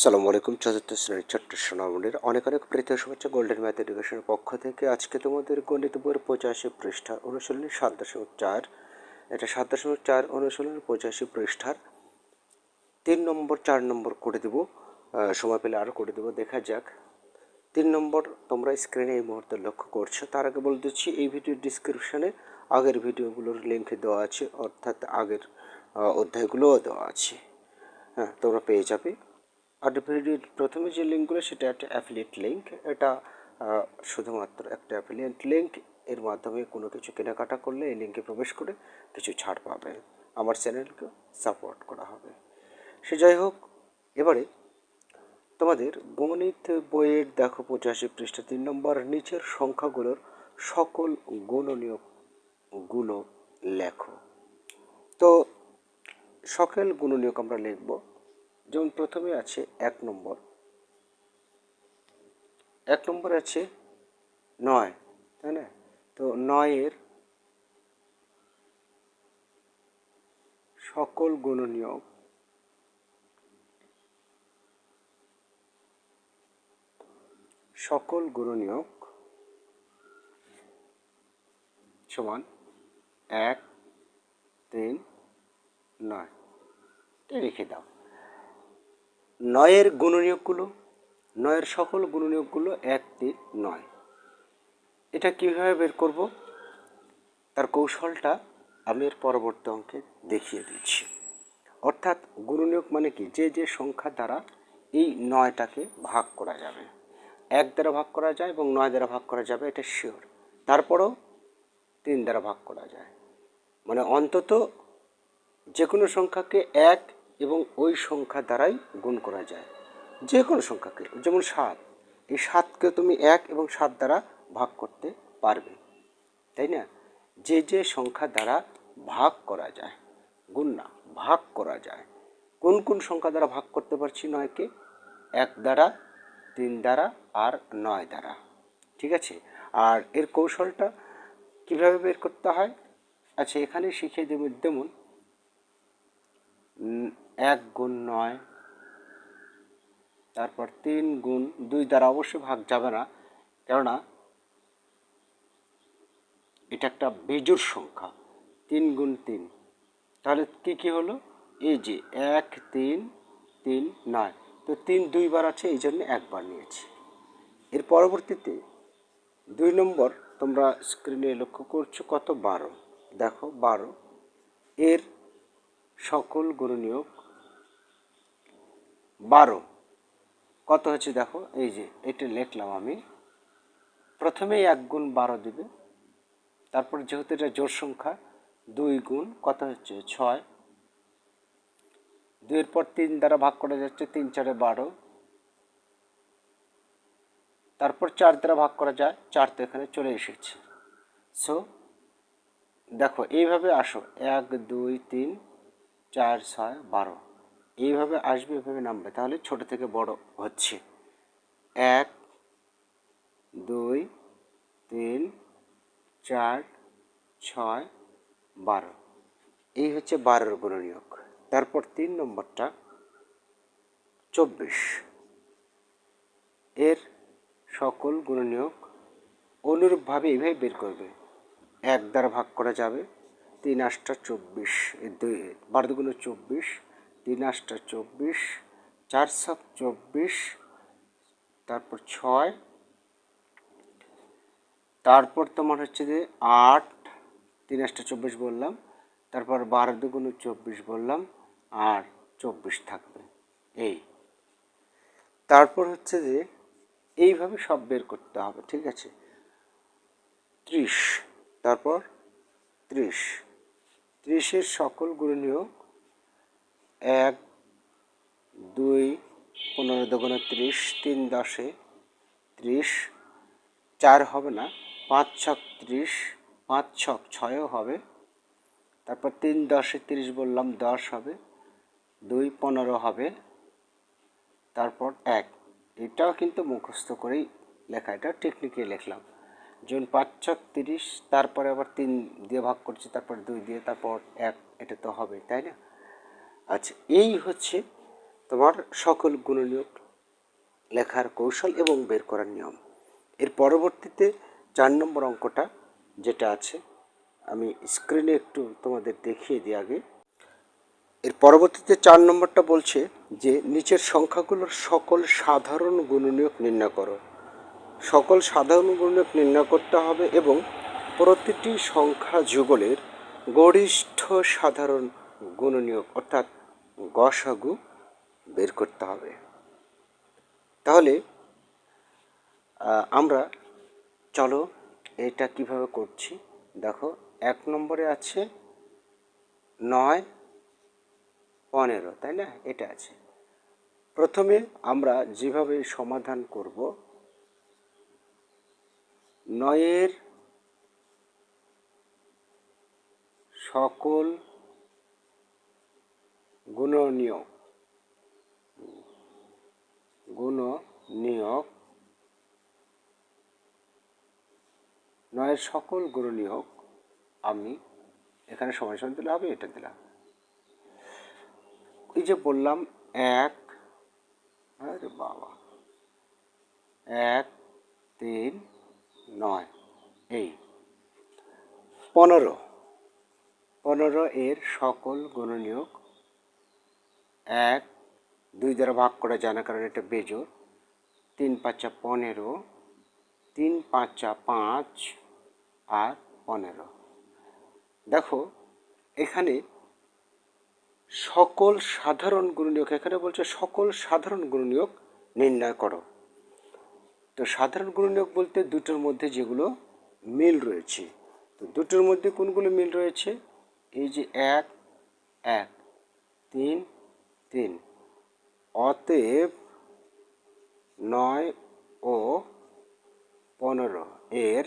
সালামু আলাইকুম, চতুর্থ শ্রেণির ছোট্ট সোনামণির অনেক অনেক প্রীত শুভেচ্ছা গোল্ডেন ম্যাথ এডুকেশনের পক্ষ থেকে আজকে তোমাদের গণিত বইয়ের পঁচাশি পৃষ্ঠা অনুশীলনী সাত দশমিক চার। এটা সাত দশমিক চার অনুশীলনী পঁচাশি পৃষ্ঠার তিন নম্বর, চার নম্বর করে দেবো। সময় পেলে আরও করে দেবো, দেখা যাক। তিন নম্বর, তোমরা স্ক্রিনে এই মুহূর্তে লক্ষ্য করছ, তার আগে বলে দিচ্ছি, এই ভিডিওর ডিসক্রিপশানে আগের ভিডিওগুলোর লিঙ্ক দেওয়া আছে, অর্থাৎ আগের অধ্যায়গুলোও দেওয়া আছে। হ্যাঁ তোমরা পেয়ে যাবে। আর প্রথমে যে লিঙ্কগুলো সেটা একটা অ্যাফিলিয়েট লিঙ্ক এটা শুধুমাত্র একটা অ্যাফিলিয়েট লিঙ্ক এর মাধ্যমে কোনো কিছু কেনাকাটা করলে এই লিঙ্কে প্রবেশ করে কিছু ছাড় পাবে। আমার চ্যানেলকে সাপোর্ট করা হবে। সে যাই হোক, এবারে তোমাদের গণিত বইয়ের, দেখো পঁচাশি পৃষ্ঠা তিন নম্বর, নিচের সংখ্যাগুলোর সকল গুণনীয়কগুলো লেখো। তো, সকল গুণনীয়ক আমরা লিখব। যেমন প্রথমে আছে এক নম্বর। এক নম্বর আছে নয়, তাই না? তো নয়ের সকল গুণনীয়ক সকল গুণনীয়ক সমান এক, তিন, নয়। লিখে দাও। নয়ের গুণনীয়কগুলো, নয়ের সকল গুণনীয়কগুলো এক তিন নয়। এটা কীভাবে বের করব? তার কৌশলটা আমি এর পরবর্তী অঙ্কে দেখিয়ে দিচ্ছি। অর্থাৎ গুণনীয়ক মানে কি? যে যে সংখ্যা দ্বারা এই নয়টাকে ভাগ করা যাবে। এক দ্বারা ভাগ করা যায় এবং নয় দ্বারা ভাগ করা যাবে, এটা শিওর তারপরও তিন দ্বারা ভাগ করা যায়। মানে অন্তত যে কোনো সংখ্যাকে এক এবং ওই সংখ্যা দ্বারাই গুণ করা যায়। যে কোনো সংখ্যাকে যেমন সাত। এই সাতকে তুমি এক এবং সাত দ্বারা ভাগ করতে পারবে। তাই না? যে যে সংখ্যা দ্বারা ভাগ করা যায়, গুণ না, ভাগ করা যায়। কোন কোন সংখ্যা দ্বারা ভাগ করতে পারছি নয়কে এক দ্বারা, তিন দ্বারা আর নয় দ্বারা। ঠিক আছে? আর এর কৌশলটা কীভাবে বের করতে হয়? আচ্ছা এখানে শিখিয়ে দেব যেমন এক গুণ নয়, তারপর তিন গুণ দুই দ্বারা অবশ্যই ভাগ যাবে না, কেননা এটা একটা বেজোর সংখ্যা, তিন গুণ তিন। তাহলে কি কি হলো? এই যে এক, তিন তিন, নয়। তো তিন দুইবার আছে, এই জন্য একবার নিয়েছি। এর পরবর্তীতে দুই নম্বর তোমরা স্ক্রিনে লক্ষ্য করছ কত? বারো। দেখো, বারো। এর সকল গুণনীয়ক বারো। কত হচ্ছে দেখো? এই যে, এটা লিখলাম আমি। প্রথমেই এক গুণ বারো দিবে। তারপর যেহেতু এটা জোর সংখ্যা, দুই গুণ কত হচ্ছে? ছয়। দুইয়ের পর তিন দ্বারা ভাগ করা যাচ্ছে, তিন চারে বারো। তারপর চার দ্বারা ভাগ করা যায়, চার তো এখানে চলে এসেছে। সো দেখো, এইভাবে আসো। এক, দুই, তিন, চার, ছয়, বারো। এইভাবে আসবে এভাবে নামবে। তাহলে ছোট থেকে বড় হচ্ছে। এক, দুই, তিন, চার, ছয়, বারো। এই হচ্ছে বারোর গুণনীয়ক। তারপর তিন নম্বরটা চব্বিশ। এর সকল গুণনীয়ক অনুরূপভাবে এইভাবে বের করবে। এক দ্বারা ভাগ করা যাবে। তিন আটটা চব্বিশ। এই দুই, বারো দুগুণ চব্বিশ। তিন আটটা চব্বিশ চার সাত চব্বিশ, তারপর ছয়, তারপর তোমার হচ্ছে যে আট তিন আটটা চব্বিশ বললাম, তারপর বারো দুগুণ চব্বিশ বললাম, আর চব্বিশ থাকবে, এই। তারপর হচ্ছে যে এইভাবে সব বের করতে হবে, ঠিক আছে? ত্রিশ, তারপর ত্রিশ। ত্রিশের সকল গুণনীয়ক এক, দুই, পনেরো দোকানে ত্রিশ, তিন দশে ত্রিশ, চার হবে না, পাঁচ ছক ত্রিশ, পাঁচ ছক ছয়ও হবে। তারপর তিন দশে তিরিশ বললাম, দশ হবে, দুই পনেরো হবে। তারপর এক, এটাও কিন্তু মুখস্থ করেই লেখা এটা টেকনিকে লিখলাম। যেমন পাঁচ ছক তিরিশ, তারপরে আবার তিন দিয়ে ভাগ করছি, তারপর দুই দিয়ে, তারপর এক, এটা তো হবে তাই না? আচ্ছা এই হচ্ছে তোমার সকল গুণনীয়ক লেখার কৌশল এবং বের করার নিয়ম। এর পরবর্তীতে চার নম্বর অঙ্কটা যেটা আছে, আমি স্ক্রিনে একটু তোমাদের দেখিয়ে দিই আগে। এর পরবর্তীতে চার নম্বরটা বলছে যে, নিচের সংখ্যাগুলোর সকল সাধারণ গুণনীয়ক নির্ণয় করো। সকল সাধারণ গুণনীয়ক নির্ণয় করতে হবে এবং প্রতিটি সংখ্যা যুগলের গরিষ্ঠ সাধারণ গুণনীয়ক অর্থাৎ গসাগু বের করতে হবে। তাহলে আমরা, চলো এটা কীভাবে করছি? দেখো, এক নম্বরে আছে নয়, পনেরো, তাই না? এটা আছে। প্রথমে আমরা যেভাবে সমাধান করব, নয়ের সকল গুণনীয়। গুণনীয়ক নয়ের সকল গুণনীয়ক আমি এখানে সময় সময় দিলে হবে, এটা দিলাম। এই যে বললাম, এক, আরে বাবা, এক, তিন, নয়, এই পনেরো। পনেরো এর সকল গুণনীয়ক এক, দুই দ্বারা ভাগ করা যায় না কারণ এটা বেজোর তিন পাঁচা পনেরো, তিন পাঁচা পাঁচ আর পনেরো। দেখো, এখানে সকল সাধারণ গুণনীয়ক, এখানে বলছে সকল সাধারণ গুণনীয়ক নির্ণয় করো। তো সাধারণ গুণনীয়ক বলতে দুটোর মধ্যে যেগুলো মিল রয়েছে। তো দুটোর মধ্যে কোনগুলো মিল রয়েছে? এই যে এক এক, তিন তিন অতএব নয় ও পনেরো এর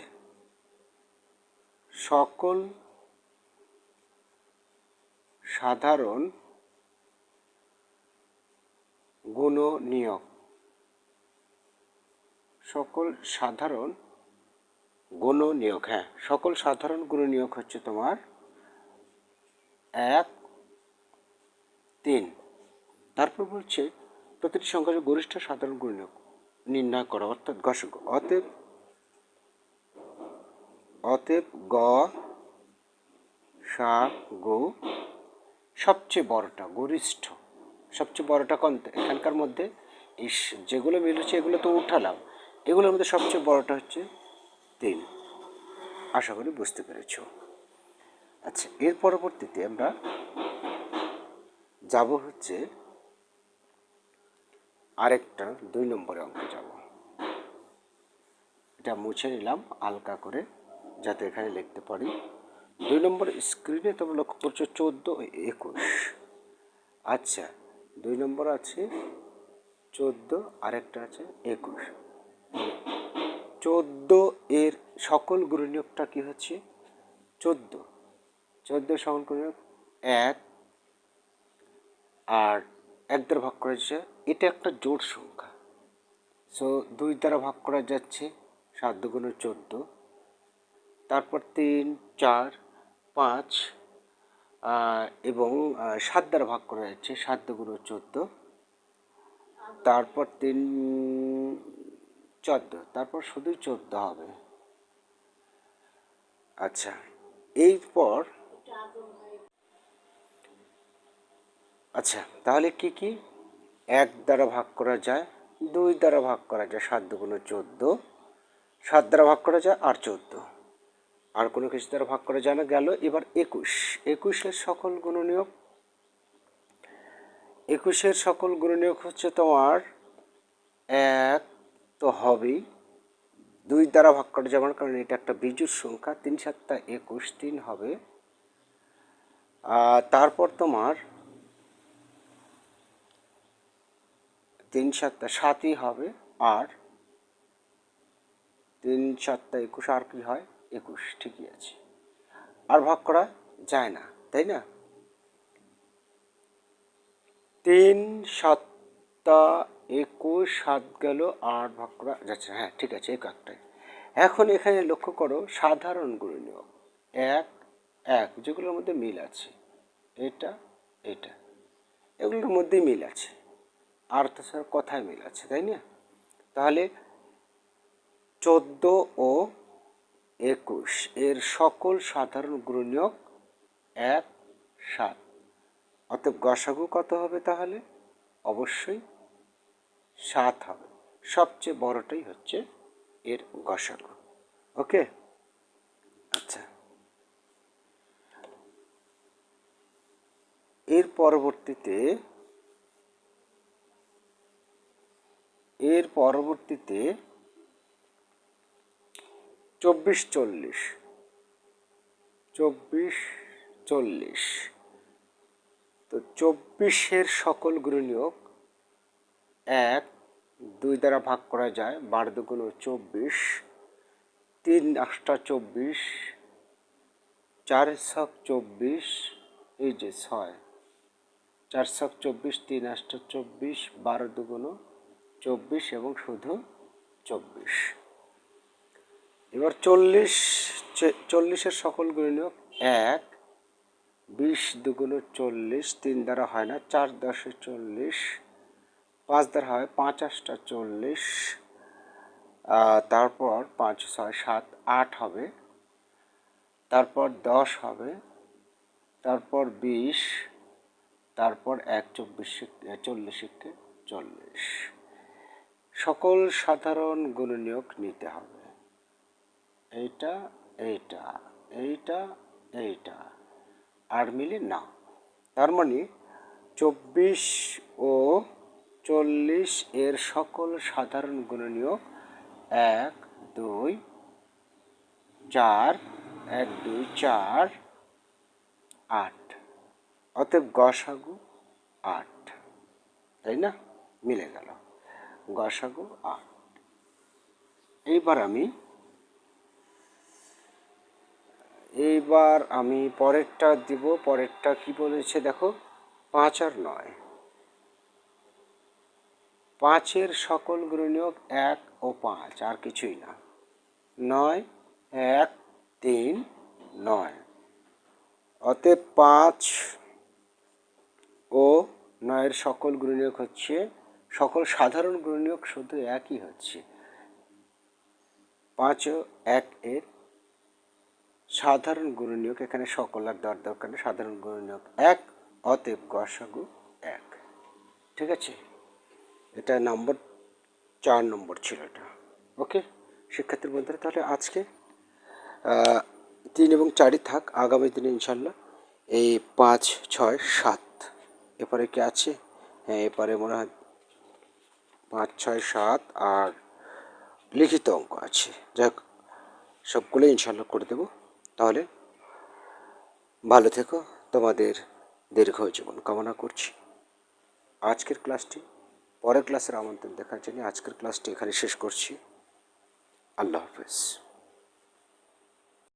সকল সাধারণ গুণনীয়ক। সকল সাধারণ গুণনীয়ক হ্যাঁ সকল সাধারণ গুণনীয়ক হচ্ছে তোমার এক, তিন। তারপর বলছে, প্রতিটি সংখ্যার গরিষ্ঠ সাধারণ গুণনীয়ক নির্ণয় করা। অর্থাৎ গসক অতএব অতএব গ সা গো সবচেয়ে বড়টা, গরিষ্ঠ সবচেয়ে বড়টা কোন? এখানকার মধ্যে এই স- যেগুলো মিলেছে এগুলো তো উঠালাম। এগুলোর মধ্যে সবচেয়ে বড়টা হচ্ছে তিন। আশা করি বুঝতে পেরেছ। আচ্ছা এর পরবর্তীতে আমরা যাব হচ্ছে আরেকটা দুই নম্বরে অঙ্কে যাব। এটা মুছে নিলাম, হালকা করে, যাতে এখানে লিখতে পারি। দুই নম্বর স্ক্রিনে তোমরা লক্ষ্য করছ চোদ্দ একুশ। আচ্ছা দুই নম্বর আছে চোদ্দ, আরেকটা আছে একুশ। চোদ্দ এর সকল গুণনীয়কটা কি হচ্ছে? চোদ্দ। চোদ্দ সকল গুণনীয়ক এক আর এক দ্বারা ভাগ করা যাচ্ছে, এটা একটা জোড় সংখ্যা। সো দুই দ্বারা ভাগ করা যাচ্ছে, সাত দুগুণে চোদ্দ। তারপর তিন, চার, পাঁচ এবং সাত দ্বারা ভাগ করা যাচ্ছে, সাত দুগুণে চোদ্দ। তারপর তিন, চোদ্দ। তারপর শুধুই চোদ্দ হবে। আচ্ছা এরপর আচ্ছা তাহলে কি কি? এক দ্বারা ভাগ করা যায়, দুই দ্বারা ভাগ করা যায়, সাত দুগুণে চোদ্দ। সাত দ্বারা ভাগ করা যায় আর চোদ্দ। আর কোনো কিছু দ্বারা ভাগ করা যায় না, গেল এবার একুশ। একুশের সকল গুণনীয়ক? একুশের সকল গুণনীয়ক হচ্ছে তোমার এক তো হবেই। দুই দ্বারা ভাগ করা যাবে না, কারণ এটা একটা বিজুর সংখ্যা। তিন সাতটা একুশ, তিন হবে। তারপর তোমার তিন সাতটা, সাতই হবে আর তিন সাতটা একুশ, আর কি হয়? একুশ, ঠিকই আছে। আর ভাগ করা যায় না, তাই না? তিন সাতটা একুশ, সাত গেল আট ভাগ করা যাচ্ছে হ্যাঁ ঠিক আছে, এক একটাই এখন এখানে লক্ষ্য করো, সাধারণ গুণনীয় এক এক, যেগুলোর মধ্যে মিল আছে। এটা এটা। এগুলোর মধ্যেই মিল আছে। আর তো স্যার কথায় মিল আছে, তাই না? তাহলে চোদ্দ ও একুশ, এর সকল সাধারণ গুণনীয়ক এক, সাত। অতএব গসাগু কত হবে তাহলে? অবশ্যই সাত হবে। সবচেয়ে বড়টাই হচ্ছে এর গসাগু। ওকে? আচ্ছা। এর পরবর্তীতে এর পরবর্তীতে চব্বিশ চল্লিশ চব্বিশ চল্লিশ। তো চব্বিশের সকল গুণনীয়ক এক, দুই দ্বারা ভাগ করা যায়, বারো দুগুণ চব্বিশ, তিন আটটা চব্বিশ, চার ছক চব্বিশ, এই যে ছয়, চার ছক চব্বিশ, তিন আটটা চব্বিশ, বারো দুগুণ চব্বিশ এবং শুধু চব্বিশ। এবার চল্লিশ চল্লিশের সকল গুণনীয়ক এক, বিশ দুগুণ চল্লিশ, তিন দ্বারা হয় না, চার দশে চল্লিশ, পাঁচ দ্বারা হয় পাঁচ আটটা চল্লিশ তারপর পাঁচ ছয় সাত আট হবে, তারপর দশ হবে, তারপর বিশ, তারপর এক চব্বিশ চল্লিশকে চল্লিশ। সকল সাধারণ গুণনীয়ক নিতে হবে। এইটা এইটা এইটা এইটা। আর মিলে না। তার মানে চব্বিশ ও চল্লিশ এর সকল সাধারণ গুণনীয়ক এক, দুই, চার, এক, দুই, চার, আট। অতএব গসাগু আট। তাই না? মিলে গেল। গসাগু আট। এইবার আমি এইবার আমি পরেরটা দিব, পরেরটা কি বলেছে দেখো, পাঁচ আর নয়। পাঁচের সকল গুণনীয়ক এক ও পাঁচ, আর কিছুই না। নয়, এক, তিন, নয়। অতএব পাঁচ ও নয়ের সকল গুণনীয়ক হচ্ছে সকল সাধারণ গুণনীয়ক শুধু একই হচ্ছে। পাঁচ এক এর সাধারণ গুণনীয়ক এখানে সকল আর দর দরকার সাধারণ গুণনীয়ক এক, অতএব গসাগু এক। ঠিক আছে? এটা নম্বর চার নম্বর ছিল এটা। ওকে? শিক্ষার্থীর বন্ধুরা, তাহলে আজকে তিন এবং চারই থাক, আগামী দিনে ইনশাল্লাহ এই পাঁচ, ছয়, সাত এরপরে কি আছে? হ্যাঁ এরপরে মনে হয় পাঁচ, ছয়, সাত আর লিখিত অঙ্ক আছে। যাক, সবগুলো ইনশাল্লাহ করে দেবো। তাহলে ভালো থেকো। তোমাদের দীর্ঘ জীবন কামনা করছি। আজকের ক্লাসটি পরের ক্লাসের আমন্ত্রণ দেখার জন্য আজকের ক্লাসটি এখানে শেষ করছি। আল্লাহ হাফেজ।